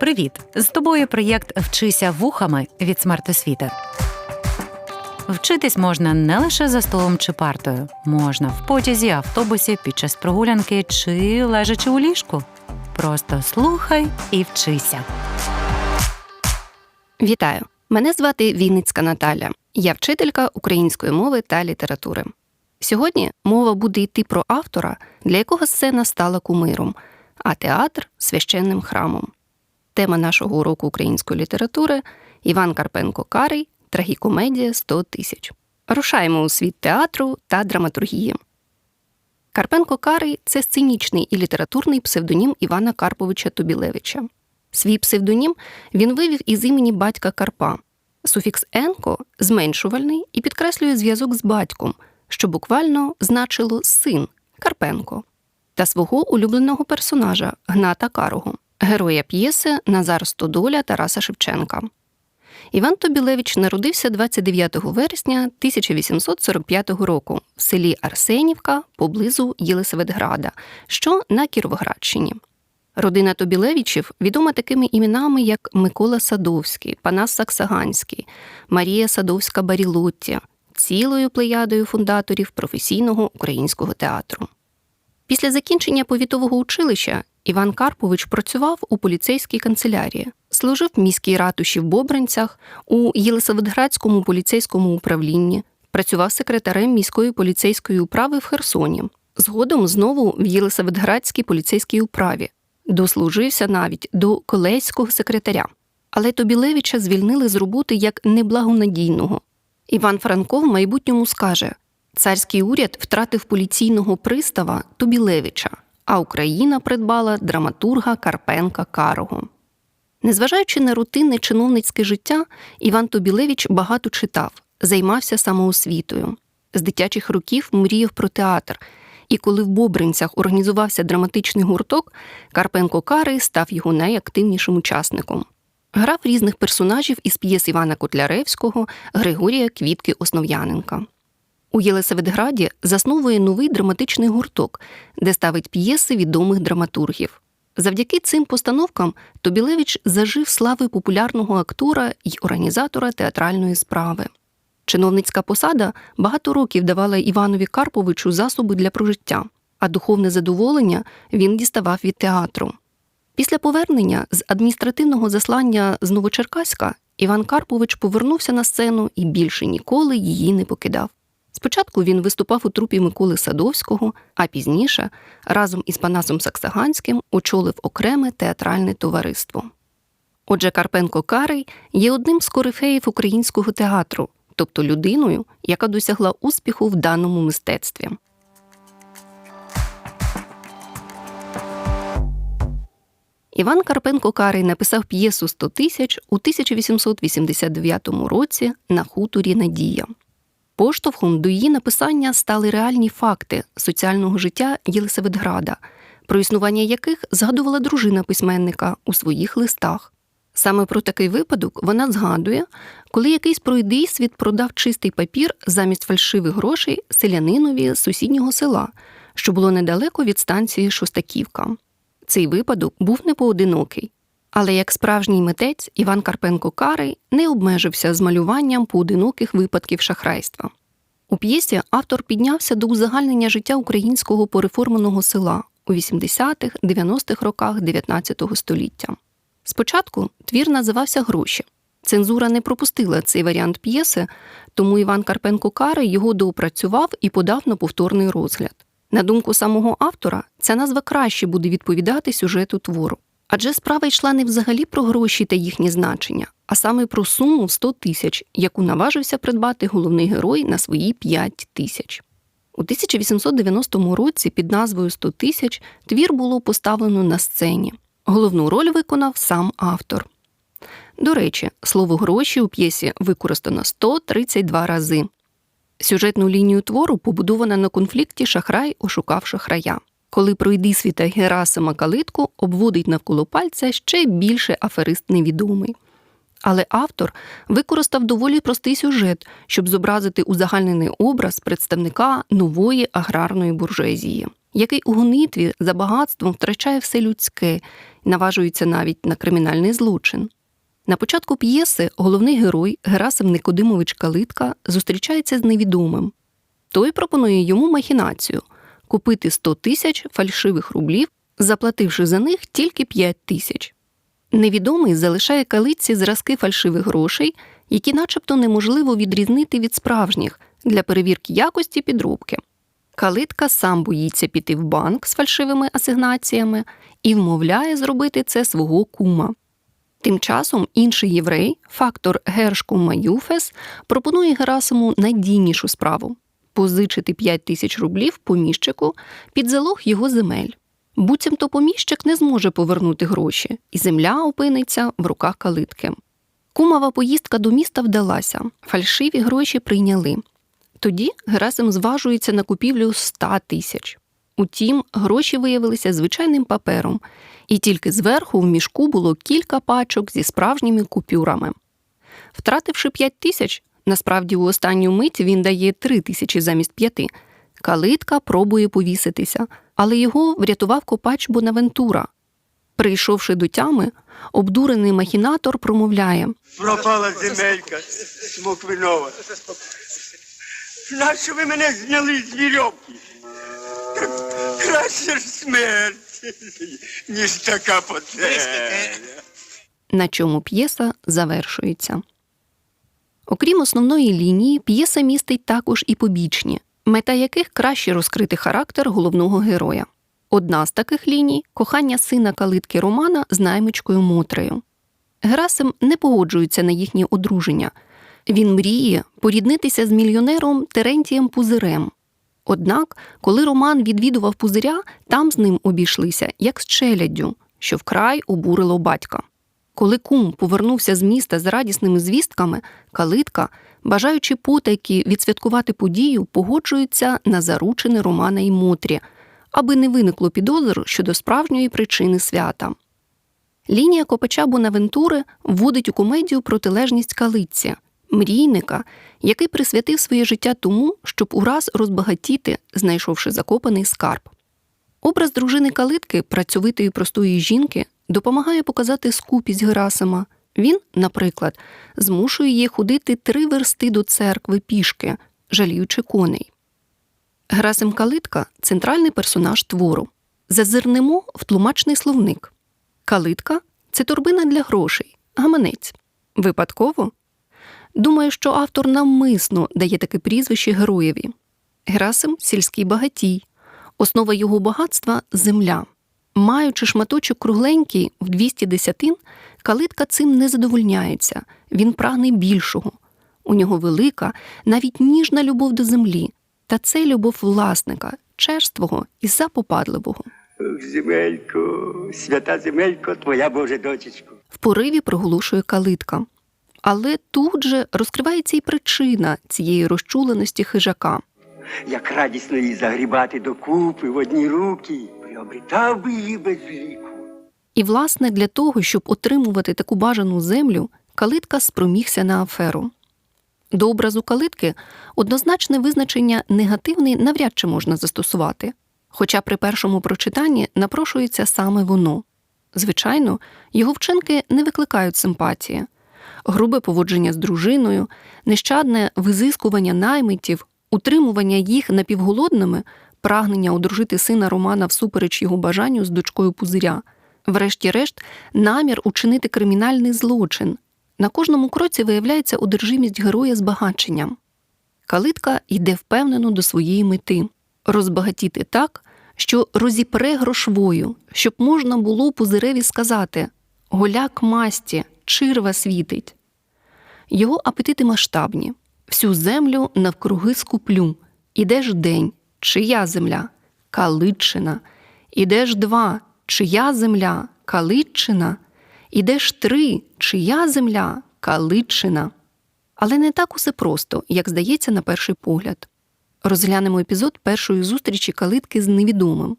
Привіт! З тобою проєкт Вчися вухами від смертосвіти. Вчитись можна не лише за столом чи партою, можна в потязі, автобусі, під час прогулянки чи лежачи у ліжку. Просто слухай і вчися. Вітаю! Мене звати Вінницька Наталя. Я вчителька української мови та літератури. Сьогодні мова буде йти про автора, для якого сцена стала кумиром, а театр священним храмом. Тема нашого уроку української літератури Іван Карпенко Карий Трагікомедія 100 тисяч. Рушаємо у світ театру та драматургії. Карпенко Карий це сценічний і літературний псевдонім Івана Карповича Тобілевича. Свій псевдонім він вивів із імені батька Карпа. Суфікс енко зменшувальний і підкреслює зв'язок з батьком, що буквально значило син Карпенко, та свого улюбленого персонажа Гната Карого, героя п'єси Назар Стодоля Тараса Шевченка. Іван Тобілевич народився 29 вересня 1845 року в селі Арсенівка поблизу Єлисаветграда, що на Кіровоградщині. Родина Тобілевичів відома такими іменами, як Микола Садовський, Панас Саксаганський, Марія Садовська Барілотті, цілою плеядою фундаторів професійного українського театру. Після закінчення повітового училища Іван Карпович працював у поліцейській канцелярії, служив в міській ратуші в Бобринцях, у Єлисаветградському поліцейському управлінні, працював секретарем міської поліцейської управи в Херсоні. Згодом знову в Єлисаветградській поліцейській управі, дослужився навіть до колейського секретаря. Але Тобілевича звільнили з роботи як неблагонадійного. Іван Франко в майбутньому скаже: царський уряд втратив поліційного пристава Тобілевича, а Україна придбала драматурга Карпенка Карого. Незважаючи на рутинне чиновницьке життя, Іван Тобілевич багато читав, займався самоосвітою. З дитячих років мріяв про театр, і коли в Бобринцях організувався драматичний гурток, Карпенко Карий став його найактивнішим учасником. Грав різних персонажів із п'єс Івана Котляревського, Григорія Квітки Основ'яненка. У Єлисаветграді засновує новий драматичний гурток, де ставить п'єси відомих драматургів. Завдяки цим постановкам Тобілевич зажив слави популярного актора й організатора театральної справи. Чиновницька посада багато років давала Іванові Карповичу засоби для прожиття, а духовне задоволення він діставав від театру. Після повернення з адміністративного заслання з Новочеркаська Іван Карпович повернувся на сцену і більше ніколи її не покидав. Спочатку він виступав у трупі Миколи Садовського, а пізніше разом із Панасом Саксаганським очолив окреме театральне товариство. Отже, Карпенко Карий є одним з корифеїв українського театру, тобто людиною, яка досягла успіху в даному мистецтві. Іван Карпенко Карий написав п'єсу «100 тисяч у 1889 році на хуторі Надія. Поштовхом до її написання стали реальні факти соціального життя Єлисаветграда, про існування яких згадувала дружина письменника у своїх листах. Саме про такий випадок вона згадує, коли якийсь пройдий світ продав чистий папір замість фальшивих грошей селянинові з сусіднього села, що було недалеко від станції Шостаківка. Цей випадок був непоодинокий. Але як справжній митець Іван Карпенко Карий не обмежився з малюванням поодиноких випадків шахрайства. У п'єсі автор піднявся до узагальнення життя українського пореформеного села у 80-х-90-х роках 19 століття. Спочатку твір називався Гроші. Цензура не пропустила цей варіант п'єси, тому Іван Карпенко Карий його доопрацював і подав на повторний розгляд. На думку самого автора, ця назва краще буде відповідати сюжету твору. Адже справа йшла не взагалі про гроші та їхні значення, а саме про суму в 100 тисяч, яку наважився придбати головний герой на свої 5 тисяч. У 1890 році під назвою 100 тисяч твір було поставлено на сцені. Головну роль виконав сам автор. До речі, слово гроші у п'єсі використано 132 рази. Сюжетну лінію твору побудована на конфлікті Шахрай ошукав шахрая коли пройдисвіта Герасима Калитку обводить навколо пальця ще більше аферист невідомий. Але автор використав доволі простий сюжет, щоб зобразити узагальнений образ представника нової аграрної буржуазії. який у гонитві за багатством втрачає все людське наважується навіть на кримінальний злочин. На початку п'єси головний герой Герасим Никодимович Калитка зустрічається з невідомим. Той пропонує йому махінацію купити 100 тисяч фальшивих рублів, заплативши за них тільки 5 тисяч. Невідомий залишає калитці зразки фальшивих грошей, які начебто неможливо відрізнити від справжніх для перевірки якості підробки. Калитка сам боїться піти в банк з фальшивими асигнаціями і вмовляє зробити це свого кума. Тим часом інший єврей, фактор Гершкум Маюфес, пропонує Герасиму надійнішу справу позичити 5 тисяч рублів поміщику під залог його земель. Буцімто поміщик не зможе повернути гроші, і земля опиниться в руках калитки. Кумова поїздка до міста вдалася, фальшиві гроші прийняли. Тоді Герасим зважується на купівлю 100 тисяч. Утім, гроші виявилися звичайним папером, і тільки зверху в мішку було кілька пачок зі справжніми купюрами. Втративши 5 тисяч, насправді у останню мить він дає 3 тисячі замість п'яти. Калитка пробує повіситися, але його врятував копач Бонавентура. Прийшовши до тями, обдурений махінатор промовляє Пропала земелька смоквинова. Нащо ви мене зняли з вірьовки? Краще ж смерть, ніж така потеря. на чому п'єса завершується. Окрім основної лінії, п'єса містить також і побічні, мета яких краще розкрити характер головного героя. Одна з таких ліній кохання сина калитки Романа з наймичкою Мотрею. Герасим не погоджується на їхнє одруження. Він мріє поріднитися з мільйонером Терентієм Пузирем. Однак, коли Роман відвідував пузиря, там з ним обійшлися як з челяддю, що вкрай обурило батька. Коли кум повернувся з міста з радісними звістками, калитка, бажаючи потайки відсвяткувати подію, погоджується на заручини Романа і Мотрі, аби не виникло підозр щодо справжньої причини свята. Лінія копача Бонавентури вводить у комедію протилежність калитці, мрійника, який присвятив своє життя тому, щоб ураз розбагатіти, знайшовши закопаний скарб. Образ дружини калитки, працьовитої простої жінки, допомагає показати скупість Герасима. Він, наприклад, змушує її ходити три версти до церкви пішки, жаліючи коней. Герасим Калитка центральний персонаж твору. Зазирнемо в тлумачний словник. Калитка це торбина для грошей, гаманець. Випадково? Думаю, що автор навмисно дає таке прізвище героєві. Герасим сільський багатій, основа його багатства земля. Маючи шматочок кругленький в 200 десятин, калитка цим не задовольняється, він прагне більшого. У нього велика, навіть ніжна любов до землі, та це любов власника, черствого і запопадливого. Земелько, свята земелько, твоя Божа дочечко. В пориві приголошує калитка. Але тут же розкривається і причина цієї розчуленості хижака. Як радісно її загрібати докупи в одні руки, приобретав би її без ліку. І, власне, для того, щоб отримувати таку бажану землю, калитка спромігся на аферу. До образу калитки однозначне визначення негативний навряд чи можна застосувати, хоча при першому прочитанні напрошується саме воно. Звичайно, його вчинки не викликають симпатії. Грубе поводження з дружиною, нещадне визискування наймитів, утримування їх напівголодними, прагнення одружити сина Романа всупереч його бажанню з дочкою пузиря, врешті-решт, намір учинити кримінальний злочин. На кожному кроці виявляється одержимість героя збагаченням. Калитка йде впевнено до своєї мети розбагатіти так, що розіпре грошвою, щоб можна було пузиреві сказати голяк масті, чирва світить. Його апетити масштабні. Всю землю навкруги скуплю. Іде ж день, чия земля? Калитчина. Іде ж два, чия земля? Калитчина. Іде ж три, чия земля? Калитчина. Але не так усе просто, як здається на перший погляд. Розглянемо епізод першої зустрічі калитки з невідомим.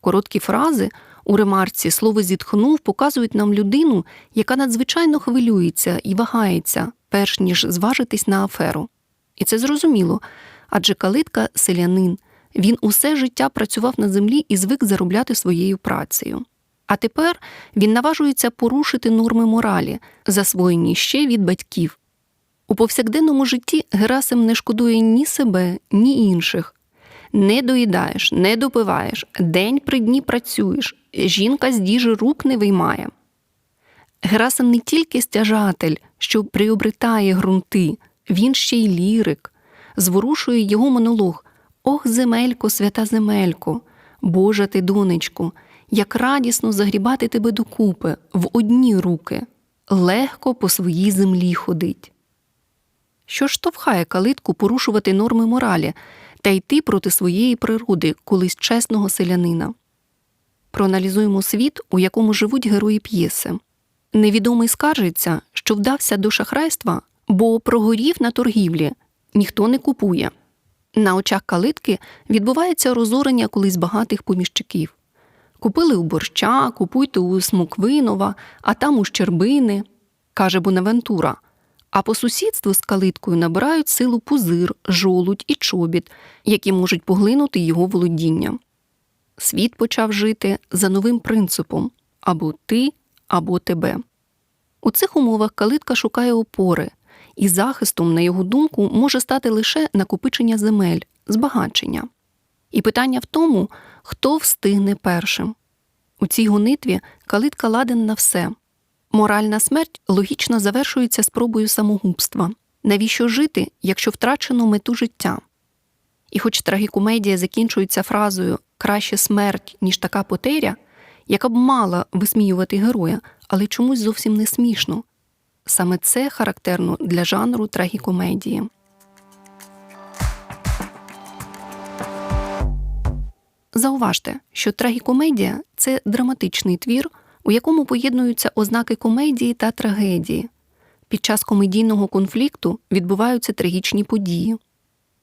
Короткі фрази у ремарці слово зітхнув показують нам людину, яка надзвичайно хвилюється і вагається, перш ніж зважитись на аферу. І це зрозуміло, адже калитка селянин. Він усе життя працював на землі і звик заробляти своєю працею. А тепер він наважується порушити норми моралі, засвоєні ще від батьків. У повсякденному житті Герасим не шкодує ні себе, ні інших. Не доїдаєш, не допиваєш, день при дні працюєш, жінка з діжі рук не виймає. Герасим не тільки стяжатель, що приобретає ґрунти, він ще й лірик. Зворушує його монолог Ох, земелько, свята земелько, Божа ти, донечку, як радісно загрібати тебе докупи в одні руки, легко по своїй землі ходить. Що ж штовхає калитку порушувати норми моралі та йти проти своєї природи, колись чесного селянина? Проаналізуємо світ, у якому живуть герої п'єси. Невідомий скаржиться, що вдався до шахрайства, бо прогорів на торгівлі, ніхто не купує. На очах калитки відбувається розорення колись багатих поміщиків. Купили у борща, купуйте у Смоквинова, а там у Щербини, каже Бонавентура. А по сусідству з калиткою набирають силу пузир, жолудь і чобіт, які можуть поглинути його володіння. Світ почав жити за новим принципом або ти, або тебе. У цих умовах калитка шукає опори, і захистом, на його думку, може стати лише накопичення земель, збагачення. І питання в тому, хто встигне першим. У цій гонитві калитка ладен на все. Моральна смерть логічно завершується спробою самогубства. Навіщо жити, якщо втрачено мету життя? І хоч трагікомедія закінчується фразою краще смерть, ніж така потеря, яка б мала висміювати героя, але чомусь зовсім не смішно. Саме це характерно для жанру трагікомедії. Зауважте, що трагікомедія це драматичний твір, у якому поєднуються ознаки комедії та трагедії. Під час комедійного конфлікту відбуваються трагічні події.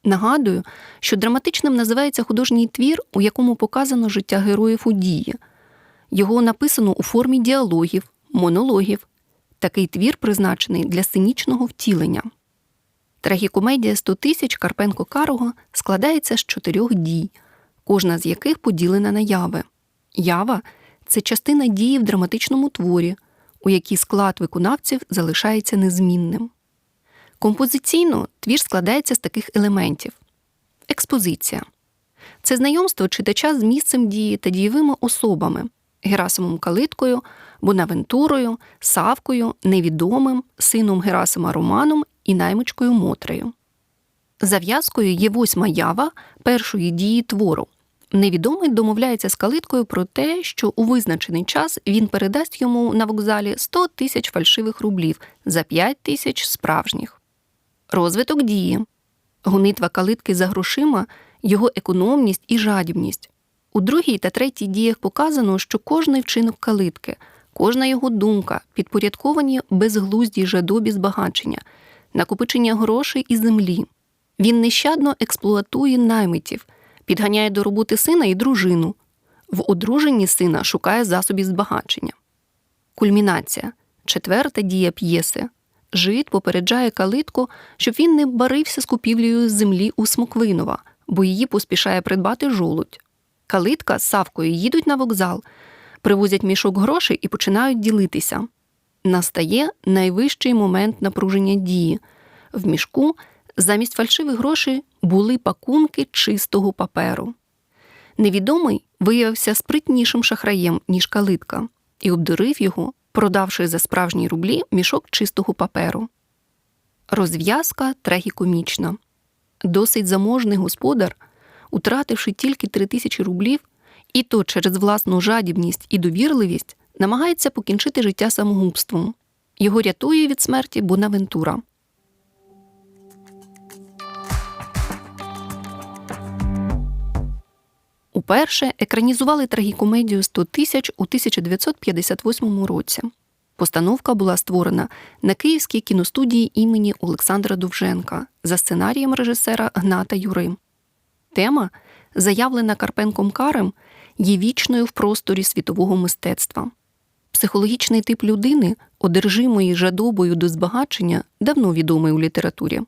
Нагадую, що драматичним називається художній твір, у якому показано життя героїв у дії. Його написано у формі діалогів, монологів. Такий твір призначений для сценічного втілення. Трагікомедія «100 тисяч Карпенко Карого складається з чотирьох дій, кожна з яких поділена на яви. Ява це частина дії в драматичному творі, у якій склад виконавців залишається незмінним. Композиційно твір складається з таких елементів: експозиція це знайомство читача з місцем дії та дієвими особами Герасимом Калиткою, Бонавентурою, Савкою, Невідомим, сином Герасима Романом і наймичкою Мотрею. Зав'язкою є восьма ява першої дії твору. Невідомий домовляється з калиткою про те, що у визначений час він передасть йому на вокзалі 100 тисяч фальшивих рублів за 5 тисяч справжніх. Розвиток дії, гонитва калитки за грошима, його економність і жадібність. У другій та третій діях показано, що кожний вчинок калитки, кожна його думка підпорядковані безглуздій жадобі збагачення, накопичення грошей і землі. Він нещадно експлуатує наймитів, підганяє до роботи сина і дружину. В одруженні сина шукає засобів збагачення. Кульмінація четверта дія п'єси. Жид попереджає калитку, щоб він не барився з купівлею землі у Смоквинова, бо її поспішає придбати жолудь. Калитка з Савкою їдуть на вокзал, привозять мішок грошей і починають ділитися. Настає найвищий момент напруження дії. В мішку замість фальшивих грошей були пакунки чистого паперу. Невідомий виявився спритнішим шахраєм, ніж калитка, і обдурив його, продавши за справжні рублі мішок чистого паперу. Розв'язка трагікомічна. Досить заможний господар, утративши тільки три тисячі рублів, і то через власну жадібність і довірливість, намагається покінчити життя самогубством. Його рятує від смерті Бонавентура. Уперше екранізували трагікомедію «100 тисяч у 1958 році. Постановка була створена на Київській кіностудії імені Олександра Довженка за сценарієм режисера Гната Юри. Тема, заявлена Карпенком Карем, є вічною в просторі світового мистецтва. Психологічний тип людини, одержимої жадобою до збагачення, давно відомий у літературі.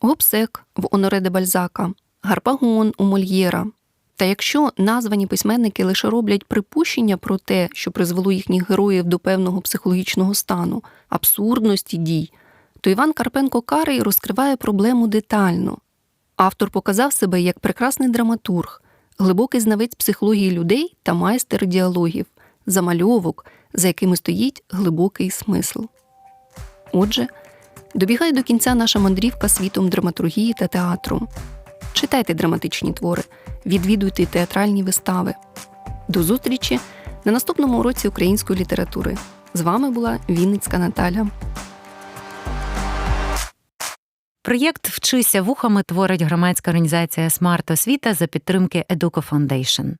Гобсек в Оноре де Бальзака, Гарпагон у Мольєра. Та якщо названі письменники лише роблять припущення про те, що призвело їхніх героїв до певного психологічного стану, абсурдності дій, то Іван Карпенко Карий розкриває проблему детально. Автор показав себе як прекрасний драматург, глибокий знавець психології людей та майстер діалогів, замальовок, за якими стоїть глибокий смисл. Отже, добігає до кінця наша мандрівка світом драматургії та театру. Читайте драматичні твори, відвідуйте театральні вистави. До зустрічі на наступному уроці української літератури. З вами була Вінницька Наталя. Проєкт Вчися вухами творить громадська організація Смарт Освіта за підтримки Educo Foundation.